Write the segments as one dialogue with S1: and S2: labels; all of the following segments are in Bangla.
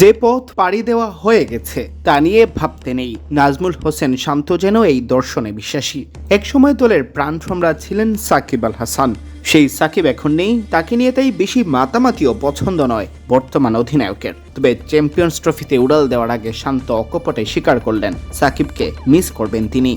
S1: যে পথ পাড়ি দেওয়া হয়ে গেছে, তা নিয়ে ভাবতে নেই। নাজমুল হোসেন শান্ত যেন এই দর্শনে বিশ্বাসী। একসময় দলের প্রাণ সম্রাট ছিলেন সাকিব আল হাসান। সেই সাকিব এখন নেই, তাকে নিয়ে তাই বেশি মাতামাতিও পছন্দ নয় বর্তমান অধিনায়কের। তবে চ্যাম্পিয়ন্স ট্রফিতে উড়াল দেওয়ার আগে শান্ত অকপটে স্বীকার করলেন সাকিবকে, মিস করবেন তিনি।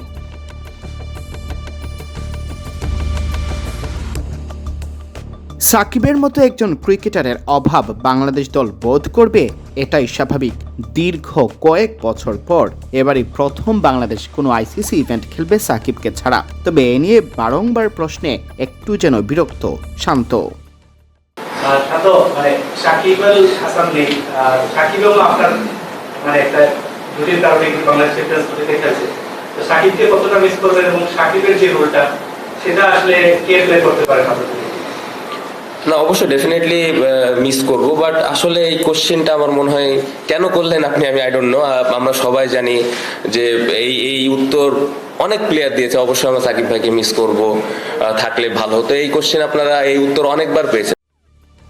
S1: সাকিবের মতো একজন ক্রিকেটারের অভাব বাংলাদেশ দল বোধ করবে? এটাই স্বাভাবিক। দীর্ঘ কয়েক বছর পর এবারই প্রথম বাংলাদেশ কোনো আইসিসি ইভেন্ট খেলবে সাকিবকে ছাড়া। তবে এ নিয়ে বারংবার প্রশ্নে একটু যেন বিরক্ত, শান্ত।
S2: মানে মানে সাকিবকে কতটা মিস করবেন এবং সাকিবের যে রোলটা সেটা আসলে কে প্লে করতে পারেন আপনাদের?
S3: না, অবশ্যই ডেফিনেটলি মিস করব বাট আসলে এই কোশ্চেনটা আমার মনে হয়, কেন করলেন আপনি, আমি আই ডোন্ট নো আমরা সবাই জানি যে এই এই উত্তর অনেক প্লেয়ার দিয়েছে, অবশ্যই আমরা সাকিব ভাইকে মিস করব থাকলে ভালো হতো। এই কোশ্চেন আপনারা, এই উত্তর অনেকবার পেয়েছেন।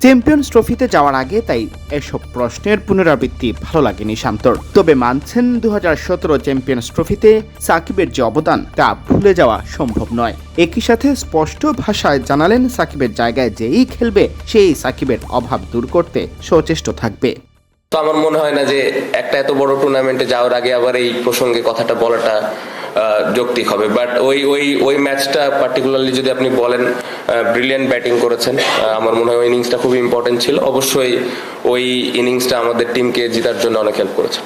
S1: চ্যাম্পিয়ন্স ট্রফিতে যাওয়ার আগে তাই এসব প্রশ্নের পুনরাবৃত্তি ভালো লাগেনি শান্তর। তবে মানছেন দু হাজার সতেরো চ্যাম্পিয়ন্স ট্রফিতে সাকিবের যে অবদান তা ভুলে যাওয়া সম্ভব নয়। একই সাথে স্পষ্ট ভাষায় জানালেন সাকিবের জায়গায় যেই খেলবে সেই সাকিবের অভাব দূর করতে সচেষ্ট থাকবে।
S3: তো আমার মনে হয় না যে একটা এত বড় টুর্নামেন্টে যাওয়ার আগে আবার এই প্রসঙ্গে কথাটা বলাটা যৌক্তিক হবে। বাট ওই ওই ওই ম্যাচটা পার্টিকুলারলি যদি আপনি বলেন ব্রিলিয়ান্ট ব্যাটিং করেছেন আমার মনে হয় ওই ইনিংসটা খুব ইম্পর্টেন্ট ছিল। অবশ্যই ওই ইনিংসটা আমাদের টিমকে জেতার জন্য অনেক হেল্প করেছে।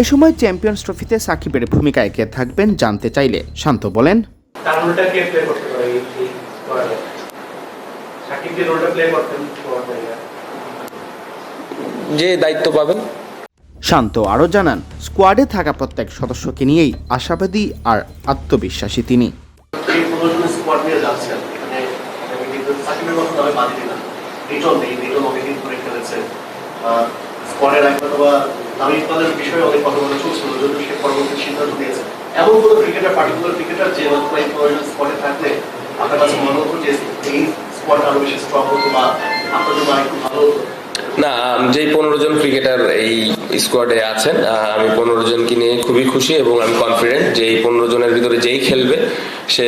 S1: এ সময় চ্যাম্পিয়ন্স ট্রফিতে সাকিবের ভূমিকায় কে থাকবেন জানতে চাইলে শান্ত বলেন।
S2: যে
S3: দায়িত্ব পাবেন
S1: শান্ত আরও জানান, স্কোয়াডে থাকা প্রত্যেক সদস্যকে নিয়েই আশাবাদী আর আত্মবিশ্বাসী তিনি।
S4: মানে আপনার কাছে মনে হতো যে এই আরও বেশি স্ট্রং হতো বা আপনার জন্য ভালো হতো।
S3: না যেই পনেরো জন ক্রিকেটার এই স্কোয়াডে আছেন আমি পনেরো জনকে নিয়ে খুবই খুশি এবং আমি কনফিডেন্ট যে এই পনেরো জনের ভিতরে যেই খেলবে, সে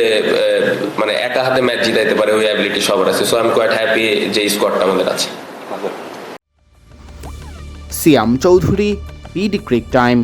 S3: মানে একা হাতে ম্যাচ জিতাইতে পারে, ওই অ্যাবিলিটি সবার আছে। সো আমি কোয়াইট হ্যাপি যে স্কোয়াডটা আমাদের আছে।
S1: Siam Chowdhury BD cric time